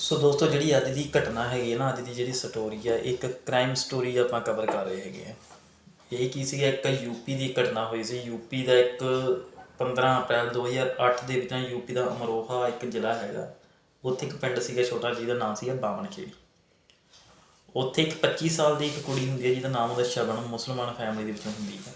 ਸੋ ਦੋਸਤੋ, ਜਿਹੜੀ ਅੱਜ ਦੀ ਘਟਨਾ ਹੈਗੀ ਹੈ ਨਾ, ਅੱਜ ਦੀ ਜਿਹੜੀ ਸਟੋਰੀ ਹੈ, ਇੱਕ ਕ੍ਰਾਈਮ ਸਟੋਰੀ ਆਪਾਂ ਕਵਰ ਕਰ ਰਹੇ ਹੈਗੇ ਆ ਇਹ ਕੀ ਸੀ ਇੱਕ ਯੂਪੀ ਦੀ ਘਟਨਾ ਹੋਈ ਸੀ। ਯੂਪੀ ਦਾ ਇੱਕ 15 ਅਪ੍ਰੈਲ 2008 ਦੇ ਵਿੱਚ ਨਾ ਯੂਪੀ ਦਾ ਅਮਰੋਹਾ ਇੱਕ ਜ਼ਿਲ੍ਹਾ ਹੈਗਾ। ਉੱਥੇ ਇੱਕ ਪਿੰਡ ਸੀਗਾ ਛੋਟਾ ਜਿਹਦਾ ਨਾਮ ਸੀਗਾ ਬਾਮਣਖੇੜੀ ਉੱਥੇ ਇੱਕ 25 ਸਾਲ ਦੀ ਇੱਕ ਕੁੜੀ ਹੁੰਦੀ ਹੈ, ਜਿਹਦਾ ਨਾਮ ਉਹਦਾ ਸ਼ਬਨ ਮੁਸਲਮਾਨ ਫੈਮਿਲੀ ਦੇ ਵਿੱਚੋਂ ਹੁੰਦੀ ਹੈ।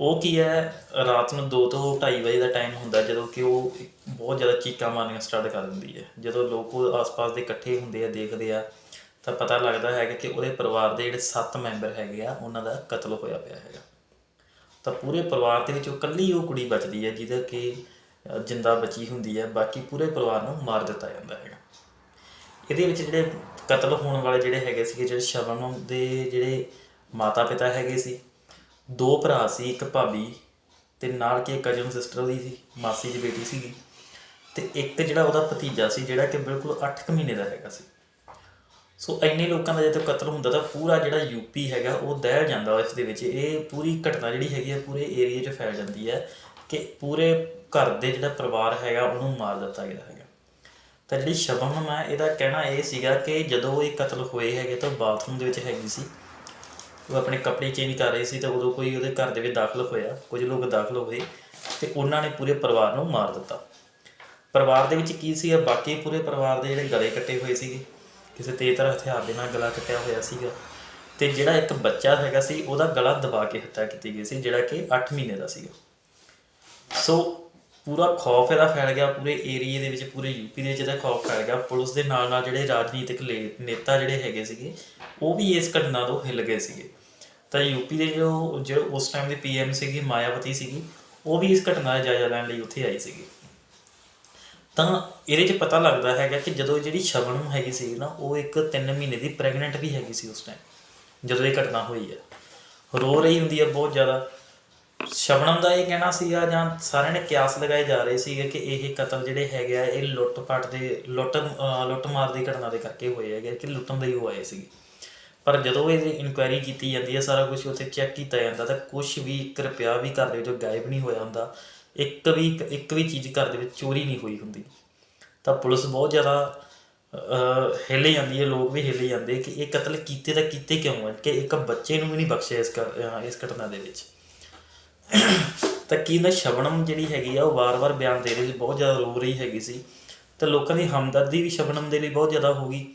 ਉਹ ਕੀ ਹੈ? ਰਾਤ ਨੂੰ 2 ਤੋਂ 2:30 ਵਜੇ ਦਾ ਟਾਈਮ ਹੁੰਦਾ ਜਦੋਂ ਕਿ ਉਹ ਬਹੁਤ ਜ਼ਿਆਦਾ ਚੀਕਾਂ ਮਾਰਨੀਆਂ ਸਟਾਰਟ ਕਰ ਦਿੰਦੀ ਹੈ। ਜਦੋਂ ਲੋਕ ਉਹ ਆਸ-ਪਾਸ ਦੇ ਇਕੱਠੇ ਹੁੰਦੇ ਆ, ਦੇਖਦੇ ਆ, ਤਾਂ ਪਤਾ ਲੱਗਦਾ ਹੈਗਾ ਕਿ ਉਹਦੇ ਪਰਿਵਾਰ ਦੇ ਜਿਹੜੇ 7 ਮੈਂਬਰ ਹੈਗੇ ਆ, ਉਹਨਾਂ ਦਾ ਕਤਲ ਹੋਇਆ ਪਿਆ ਹੈਗਾ। ਤਾਂ ਪੂਰੇ ਪਰਿਵਾਰ ਦੇ ਵਿੱਚ ਉਹ ਇਕੱਲੀ ਉਹ ਕੁੜੀ ਬਚਦੀ ਹੈ, ਜਿਹਦਾ ਕਿ ਜਿੰਦਾ ਬਚੀ ਹੁੰਦੀ ਹੈ, ਬਾਕੀ ਪੂਰੇ ਪਰਿਵਾਰ ਨੂੰ ਮਾਰ ਦਿੱਤਾ ਜਾਂਦਾ ਹੈਗਾ। ਇਹਦੇ ਵਿੱਚ ਜਿਹੜੇ ਕਤਲ ਹੋਣ ਵਾਲੇ ਜਿਹੜੇ ਹੈਗੇ ਸੀਗੇ, ਜਿਹੜੇ ਸ਼ਬਨਮ ਦੇ ਜਿਹੜੇ ਮਾਤਾ ਪਿਤਾ ਹੈਗੇ ਸੀ ਦੋ ਭਰਾ ਸੀ, ਇੱਕ ਭਾਬੀ ਤੇ ਨਾਲ ਕੇ ਕਜ਼ਨ ਸਿਸਟਰ ਉਹਦੀ ਸੀ, ਮਾਸੀ ਦੀ ਬੇਟੀ ਸੀਗੀ। ਤੇ ਇੱਕ ਜਿਹੜਾ ਉਹਦਾ ਭਤੀਜਾ ਸੀ, ਜਿਹੜਾ ਕਿ ਬਿਲਕੁਲ 8 ਕੁ ਮਹੀਨੇ ਦਾ ਹੈਗਾ ਸੀ। ਸੋ ਇੰਨੇ ਲੋਕਾਂ ਦਾ ਜਦੋਂ ਕਤਲ ਹੁੰਦਾ ਤਾਂ ਪੂਰਾ ਜਿਹੜਾ ਯੂਪੀ ਹੈਗਾ, ਉਹ ਦਹਿਲ ਜਾਂਦਾ ਇਸ ਦੇ ਵਿੱਚ। ਇਹ ਪੂਰੀ ਘਟਨਾ ਜਿਹੜੀ ਹੈਗੀ ਹੈ ਪੂਰੇ ਏਰੀਆ 'ਚ ਫੈਲ ਜਾਂਦੀ ਹੈ ਕਿ ਪੂਰੇ ਘਰ ਦੇ ਜਿਹੜਾ ਪਰਿਵਾਰ ਹੈਗਾ, ਉਹਨੂੰ ਮਾਰ ਦਿੱਤਾ ਗਿਆ ਹੈਗਾ। ਤਾਂ ਜਿਹੜੀ ਸ਼ਬਨਮ ਹੈ ਇਹਦਾ ਕਹਿਣਾ ਇਹ ਸੀਗਾ ਕਿ ਜਦੋਂ ਇਹ ਕਤਲ ਹੋਏ ਹੈਗੇ ਤਾਂ ਬਾਥਰੂਮ ਦੇ ਵਿੱਚ ਹੈਗੀ ਸੀ। ਉਹ ਆਪਣੇ ਕੱਪੜੇ ਚੇਂਜ ਕਰ ਰਹੇ ਸੀ ਤਾਂ ਉਦੋਂ ਕੋਈ ਉਹਦੇ ਘਰ ਦੇ ਵਿੱਚ ਦਾਖਲ ਹੋਇਆ, ਕੁਝ ਲੋਕ ਦਾਖਲ ਹੋਏ ਤੇ ਉਹਨਾਂ ਨੇ ਪੂਰੇ ਪਰਿਵਾਰ ਨੂੰ ਮਾਰ ਦਿੱਤਾ। ਪਰਿਵਾਰ ਦੇ ਵਿੱਚ ਕੀ ਸੀਗਾ ਬਾਕੀ ਪੂਰੇ ਪਰਿਵਾਰ ਦੇ ਜਿਹੜੇ ਗਲੇ ਕੱਟੇ ਹੋਏ ਸੀਗੇ, ਕਿਸੇ ਤੇਜ਼ਧਾਰ ਹਥਿਆਰ ਦੇ ਨਾਲ ਗਲਾ ਕੱਟਿਆ ਹੋਇਆ ਸੀਗਾ ਤੇ ਜਿਹੜਾ ਇੱਕ ਬੱਚਾ ਹੈਗਾ ਸੀ, ਉਹਦਾ ਗਲਾ ਦਬਾ ਕੇ ਹੱਤਿਆ ਕੀਤੀ ਗਈ ਸੀ, ਜਿਹੜਾ ਕਿ 8 ਮਹੀਨੇ ਦਾ ਸੀਗਾ। ਸੋ ਪੂਰਾ ਖੌਫ ਇਹਦਾ ਫੈਲ ਗਿਆ, ਪੂਰੇ ਏਰੀਏ ਦੇ ਵਿੱਚ, ਪੂਰੇ ਯੂਪੀ ਦੇ ਵਿੱਚ ਇਹਦਾ ਖੌਫ ਫੈਲ ਗਿਆ। ਪੁਲਿਸ ਦੇ ਨਾਲ ਨਾਲ ਜਿਹੜੇ ਰਾਜਨੀਤਿਕ ਲੇ- ਨੇਤਾ ਜਿਹੜੇ ਹੈਗੇ ਸੀਗੇ, ਉਹ ਵੀ ਇਸ ਘਟਨਾ ਤੋਂ ਹਿੱਲ ਗਏ ਸੀਗੇ। ਤਾਂ ਯੂਪੀ ਦੇ ਜੋ ਜਿਹੜੇ ਉਸ ਟਾਈਮ ਦੇ ਪੀਐਮ ਸੀਗੀ, ਮਾਇਆਵਤੀ ਸੀਗੀ, ਉਹ ਵੀ ਇਸ ਘਟਨਾ ਦਾ ਜਾਇਜ਼ਾ ਲੈਣ ਲਈ ਉੱਥੇ ਆਈ ਸੀਗੀ। ਤਾਂ ਇਹਦੇ 'ਚ ਪਤਾ ਲੱਗਦਾ ਹੈਗਾ ਕਿ ਜਦੋਂ ਜਿਹੜੀ ਸ਼ਬਨਮ ਹੈਗੀ ਸੀ ਨਾ, ਉਹ ਇੱਕ 3 ਮਹੀਨੇ ਦੀ ਪ੍ਰੈਗਨੈਂਟ ਵੀ ਹੈਗੀ ਸੀ ਉਸ ਟਾਈਮ ਜਦੋਂ ਇਹ ਘਟਨਾ ਹੋਈ ਹੈ। ਰੋ ਰਹੀ ਹੁੰਦੀ ਹੈ ਬਹੁਤ ਜ਼ਿਆਦਾ। ਸ਼ਬਨਮ ਦਾ ਇਹ ਕਹਿਣਾ ਸੀਗਾ ਜਾਂ ਸਾਰਿਆਂ ਨੇ ਕਿਆਸ ਲਗਾਏ ਜਾ ਰਹੇ ਸੀਗੇ ਕਿ ਇਹ ਕਤਲ ਜਿਹੜੇ ਹੈਗੇ ਆ, ਇਹ ਲੁੱਟ-ਪਾਟ ਦੇ, ਲੁੱਟ, ਅਹ ਲੁੱਟ-ਮਾਰ ਦੀ ਘਟਨਾ ਦੇ ਕਰਕੇ ਹੋਏ ਹੈਗੇ ਕਿ ਲੁੱਟਣ ਦੇ ਹੀ ਉਹ ਸੀਗੇ। ਪਰ ਜਦੋਂ ਇਹਦੀ ਇਨਕੁਆਇਰੀ ਕੀਤੀ ਜਾਂਦੀ ਹੈ ਸਾਰਾ ਕੁਝ ਉੱਥੇ ਚੈੱਕ ਕੀਤਾ ਜਾਂਦਾ ਤਾਂ ਕੁਝ ਵੀ ਇੱਕ ਰੁਪਿਆ ਵੀ ਘਰ ਦੇ ਵਿੱਚੋਂ ਗਾਇਬ ਨਹੀਂ ਹੋਇਆ ਹੁੰਦਾ। ਇੱਕ ਵੀ ਇੱਕ ਵੀ ਚੀਜ਼ ਘਰ ਦੇ ਵਿੱਚ ਚੋਰੀ ਨਹੀਂ ਹੋਈ ਹੁੰਦੀ। ਤਾਂ ਪੁਲਿਸ ਬਹੁਤ ਜ਼ਿਆਦਾ ਅਹ, ਜਾਂਦੀ ਹੈ ਲੋਕ ਵੀ ਹਿੱਲ ਜਾਂਦੇ ਕਿ ਇਹ ਕਤਲ ਕੀਤੇ ਤਾਂ ਕੀਤੇ ਕਿਉਂ ਹੈ ਕਿ ਇੱਕ ਬੱਚੇ ਨੂੰ ਵੀ ਨਹੀਂ ਬਖਸ਼ਿਆ ਇਸ ਕਰ- ਇਸ ਘਟਨਾ ਦੇ ਵਿੱਚ। ਤਾਂ ਕੀ ਨਾ ਸ਼ਬਨਮ ਜਿਹੜੀ ਹੈਗੀ ਆ ਉਹ ਵਾਰ-ਵਾਰ ਬਿਆਨ ਦੇ ਰਹੀ ਸੀ ਬਹੁਤ ਜ਼ਿਆਦਾ ਰੋ ਰਹੀ ਹੈਗੀ ਸੀ। ਤਾਂ ਲੋਕਾਂ ਦੀ ਹਮਦਰਦੀ ਵੀ ਸ਼ਬਨਮ ਦੇ ਲਈ ਬਹੁਤ ਜ਼ਿਆਦਾ ਹੋ ਗਈ।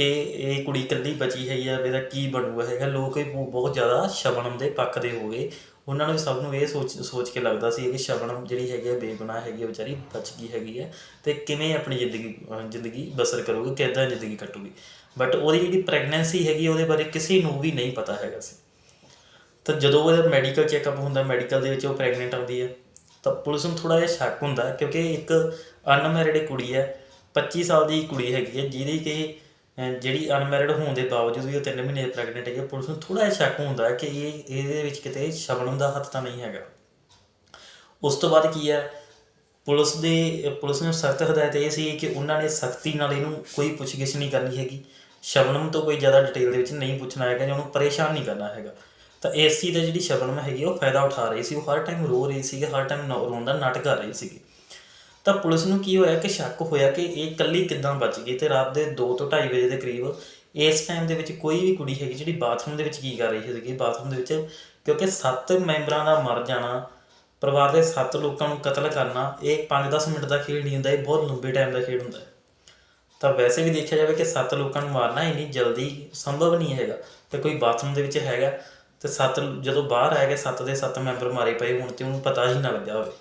ਕਿ ਇਹ ਕੁੜੀ ਇਕੱਲੀ ਬਚੀ ਹੈ ਜਾਂ ਇਹਦਾ ਕੀ ਬਣੂਗਾ ਹੈਗਾ? ਲੋਕ ਵੀ ਬਹੁਤ ਜ਼ਿਆਦਾ ਸ਼ਬਨਮ ਦੇ ਪੱਖ ਦੇ ਹੋ ਗਏ। ਉਹਨਾਂ ਨੂੰ ਸਭ ਨੂੰ ਇਹ ਸੋਚ ਸੋਚ ਕੇ ਲੱਗਦਾ ਸੀ ਕਿ ਸ਼ਬਨਮ ਜਿਹੜੀ ਹੈਗੀ ਹੈ ਬੇਗੁਨਾਹ ਹੈਗੀ ਹੈ ਵਿਚਾਰੀ ਬਚ ਗਈ ਹੈਗੀ ਹੈ ਤੇ ਕਿਵੇਂ ਆਪਣੀ ਜ਼ਿੰਦਗੀ ਜ਼ਿੰਦਗੀ ਬਸਰ ਕਰੂਗੀ, ਕਿੱਦਾਂ ਜ਼ਿੰਦਗੀ ਕੱਟੂਗੀ? ਬਟ ਉਹਦੀ ਜਿਹੜੀ ਪ੍ਰੈਗਨੈਂਸੀ ਹੈਗੀ ਉਹਦੇ ਬਾਰੇ ਕਿਸੇ ਨੂੰ ਵੀ ਨਹੀਂ ਪਤਾ ਹੈਗਾ ਸੀ। ਤਾਂ ਜਦੋਂ ਉਹਦਾ ਮੈਡੀਕਲ ਚੈੱਕਅਪ ਹੁੰਦਾ ਮੈਡੀਕਲ ਦੇ ਵਿੱਚ ਉਹ ਪ੍ਰੈਗਨੈਂਟ ਆਉਂਦੀ ਹੈ ਤਾਂ ਪੁਲਿਸ ਨੂੰ ਥੋੜਾ ਜਿਹਾ ਸ਼ੱਕ ਹੁੰਦਾ ਕਿਉਂਕਿ ਇੱਕ ਅਨਮੈਰਿਡ ਕੁੜੀ ਹੈ 25 ਸਾਲ ਦੀ ਕੁੜੀ ਹੈਗੀ ਹੈ ਜਿਹਦੀ ਕਿ ਜਿਹੜੀ ਅਨਮੈਰਿਡ ਹੋਣ ਦੇ ਬਾਵਜੂਦ ਵੀ ਉਹ 3 ਮਹੀਨੇ ਪ੍ਰੈਗਨੈਂਟ ਹੈਗੀ ਹੈ ਪੁਲਿਸ ਨੂੰ ਥੋੜਾ ਜਿਹਾ ਸ਼ੱਕ ਹੁੰਦਾ ਕਿ ਇਹ, ਇਹਦੇ ਵਿੱਚ ਕਿਤੇ ਸ਼ਬਨਮ ਦਾ ਹੱਥ ਤਾਂ ਨਹੀਂ ਹੈਗਾ। ਉਸ ਤੋਂ ਬਾਅਦ ਕੀ ਹੈ? ਪੁਲਿਸ ਦੇ, ਪੁਲਿਸ ਨੂੰ ਸਖਤ ਹਦਾਇਤ ਇਹ ਸੀ ਕਿ ਉਹਨਾਂ ਨੇ ਸਖਤੀ ਨਾਲ ਇਹਨੂੰ ਕੋਈ ਪੁੱਛਗਿੱਛ ਨਹੀਂ ਕਰਨੀ ਹੈਗੀ। ਸ਼ਬਨਮ ਤੋਂ ਕੋਈ ਜ਼ਿਆਦਾ ਡਿਟੇਲ ਦੇ ਵਿੱਚ ਨਹੀਂ ਪੁੱਛਣਾ ਹੈਗਾ ਜਾਂ ਉਹਨੂੰ ਪਰੇਸ਼ਾਨ ਨਹੀਂ ਕਰਨਾ ਹੈਗਾ। ਤਾਂ ਇਸ ਚੀਜ਼ ਦਾ ਜਿਹੜੀ ਸ਼ਬਨਮ ਹੈਗੀ, ਉਹ ਫਾਇਦਾ ਉਠਾ ਰਹੀ ਸੀ। ਉਹ ਹਰ ਟਾਈਮ ਰੋ ਰਹੀ ਸੀ ਹਰ ਟਾਈਮ ਰੋਣ ਦਾ ਨਾਟਕ ਕਰ ਰਹੀ ਸੀਗੀ। ਤਾਂ ਪੁਲਿਸ ਨੂੰ ਕੀ ਹੋਇਆ ਕਿ ਸ਼ੱਕ ਹੋਇਆ ਕਿ ਇਹ ਇਕੱਲੀ ਕਿੱਦਾਂ ਬਚ ਗਈ ਤੇ ਰਾਤ ਦੇ 2 ਤੋਂ 2:30 ਵਜੇ ਦੇ ਕਰੀਬ ਇਸ ਟਾਈਮ ਦੇ ਵਿੱਚ ਕੋਈ ਵੀ ਕੁੜੀ ਹੈਗੀ ਜਿਹੜੀ ਬਾਥਰੂਮ ਦੇ ਵਿੱਚ ਕੀ ਕਰ ਰਹੀ ਸੀਗੀ ਬਾਥਰੂਮ ਦੇ ਵਿੱਚ ਕਿਉਂਕਿ 7 ਮੈਂਬਰਾਂ ਦਾ ਮਰ ਜਾਣਾ, ਪਰਿਵਾਰ ਦੇ 7 ਲੋਕਾਂ ਨੂੰ ਕਤਲ ਕਰਨਾ, ਇਹ 5-10 ਮਿੰਟ ਦਾ ਖੇਡ ਨਹੀਂ ਹੁੰਦਾ, ਇਹ ਬਹੁਤ ਲੰਬੇ ਟਾਈਮ ਦਾ ਖੇਡ ਹੁੰਦਾ ਤਾਂ ਵੈਸੇ ਵੀ ਦੇਖਿਆ ਜਾਵੇ ਕਿ 7 ਲੋਕਾਂ ਨੂੰ ਮਾਰਨਾ ਇੰਨੀ ਜਲਦੀ ਸੰਭਵ ਨਹੀਂ ਹੈਗਾ ਤੇ ਕੋਈ ਬਾਥਰੂਮ ਦੇ ਵਿੱਚ ਹੈਗਾ ਤੇ 7 ਜਦੋਂ ਬਾਹਰ ਆ ਗਏ 7 ਦੇ 7 ਮੈਂਬਰ ਮਾਰੇ ਪਏ ਹੁਣ ਤੇ ਉਹਨੂੰ ਪਤਾ ਹੀ ਨਾ ਲੱਗਿਆ ਹੋਵੇ।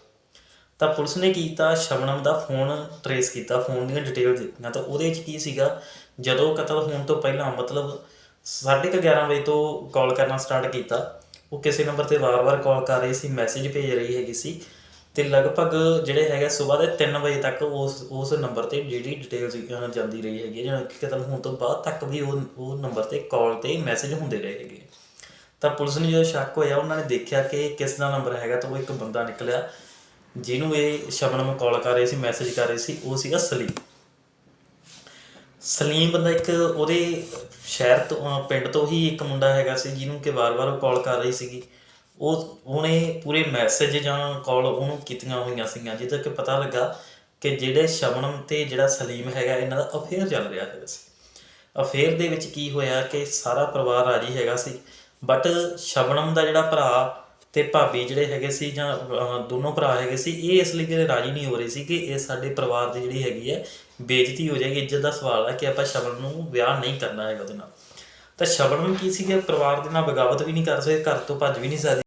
ਤਾਂ ਪੁਲਿਸ ਨੇ ਕੀ ਕੀਤਾ, ਸ਼ਬਨਮ ਦਾ ਫੋਨ ਟਰੇਸ ਕੀਤਾ, ਫੋਨ ਦੀਆਂ ਡਿਟੇਲ ਦਿੱਤੀਆਂ ਤਾਂ ਉਹਦੇ ਵਿੱਚ ਕੀ ਸੀਗਾ, ਜਦੋਂ ਕਤਲ ਹੋਣ ਤੋਂ ਪਹਿਲਾਂ, ਮਤਲਬ 11:30 ਵਜੇ ਤੋਂ ਕਾਲ ਕਰਨਾ ਸਟਾਰਟ ਕੀਤਾ, ਉਹ ਕਿਸੇ ਨੰਬਰ ਤੇ ਵਾਰ-ਵਾਰ ਕਾਲ ਕਰ ਰਹੀ ਸੀ ਮੈਸੇਜ ਭੇਜ ਰਹੀ ਹੈਗੀ ਸੀ ਤੇ ਲਗਭਗ ਜਿਹੜੇ ਹੈਗੇ ਸਵੇਰ ਦੇ 3 ਵਜੇ ਤੱਕ ਉਸ ਉਸ ਨੰਬਰ ਤੇ ਜਿਹੜੀ ਡਿਟੇਲਸ ਜਾਂਦੀ ਰਹੀ ਹੈਗੀ ਹੈ ਜਾਂ ਕਤਲ ਹੋਣ ਤੋਂ ਬਾਅਦ ਤੱਕ ਵੀ ਉਹ ਉਹ ਨੰਬਰ ਤੇ ਕਾਲ ਤੇ ਮੈਸੇਜ ਹੁੰਦੇ ਰਹੇ ਹੈਗੇ ਤਾਂ ਪੁਲਿਸ ਨੂੰ ਜਦੋਂ ਸ਼ੱਕ ਹੋਇਆ, ਉਹਨਾਂ ਨੇ ਦੇਖਿਆ ਕਿ ਕਿਸ ਦਾ ਨੰਬਰ ਹੈਗਾ, ਤਾਂ ਉਹ ਇੱਕ ਬੰਦਾ ਨਿਕਲਿਆ। ਜਿਹਨੂੰ ਇਹ ਸ਼ਬਨਮ ਕਾਲ ਕਰ ਰਹੀ ਸੀ ਮੈਸੇਜ ਕਰ ਰਹੀ ਸੀ, ਉਹ ਸੀਗਾ ਸਲੀਮ। ਸਲੀਮ ਬੰਦਾ ਇੱਕ ਉਹਦੇ ਸ਼ਹਿਰ ਤੋਂ ਪਿੰਡ ਤੋਂ ਹੀ ਇੱਕ ਮੁੰਡਾ ਹੈਗਾ ਸੀ, ਜਿਹਨੂੰ ਕਿ ਵਾਰ-ਵਾਰ ਉਹ ਕਾਲ ਕਰ ਰਹੀ ਸੀਗੀ। ਉਹ ਉਹਨੇ ਪੂਰੇ ਮੈਸੇਜ ਜਾਂ ਕਾਲ ਉਹਨੂੰ ਕੀਤੀਆਂ ਹੋਈਆਂ ਸੀਗੀਆਂ ਜਿਹਦਾ ਕਿ ਪਤਾ ਲੱਗਾ ਕਿ ਜਿਹੜੇ ਸ਼ਬਨਮ ਤੇ ਜਿਹੜਾ ਸਲੀਮ ਹੈਗਾ, ਇਹਨਾਂ ਦਾ ਅਫੇਅਰ ਚੱਲ ਰਿਹਾ ਹੈਗਾ ਸੀ। ਅਫੇਅਰ ਦੇ ਵਿੱਚ ਕੀ ਹੋਇਆ ਕਿ ਸਾਰਾ ਪਰਿਵਾਰ ਰਾਜੀ ਹੈਗਾ ਸੀ ਬਟ ਸ਼ਬਨਮ ਦਾ ਜਿਹੜਾ ਭਰਾ ਤੇ ਭਾਬੀ ਜਿਹੜੇ ਹੈਗੇ ਸੀ ਜਾਂ ਦੋਨੋਂ ਭਰਾ ਹੈਗੇ ਸੀ, ਇਹ ਇਸ ਲਈ ਕਿ ਰਾਜੀ ਨਹੀਂ ਹੋ ਰਹੇ ਸੀ ਕਿ ਇਹ ਸਾਡੇ ਪਰਿਵਾਰ ਦੀ ਜਿਹੜੀ ਹੈਗੀ ਹੈ, ਬੇਇੱਜ਼ਤੀ ਹੋ ਜਾਏਗੀ। ਇੱਜ਼ਤ ਦਾ ਸਵਾਲ ਹੈ ਕਿ ਆਪਾਂ ਸ਼ਬਨ ਨੂੰ ਵਿਆਹ ਨਹੀਂ ਕਰਨਾ ਹੈਗਾ ਉਹਦੇ ਨਾਲ। ਤਾਂ ਸ਼ਬਨ ਸ਼ਬਨਮ ਕੀ ਸੀ ਕਿ ਪਰਿਵਾਰ ਦੇ ਨਾਲ ਬਗਾਵਤ ਵੀ ਨਹੀਂ ਕਰ ਸਕਦੇ ਘਰ ਤੋਂ ਭੱਜ ਵੀ ਨਹੀਂ ਸਕਦੀ।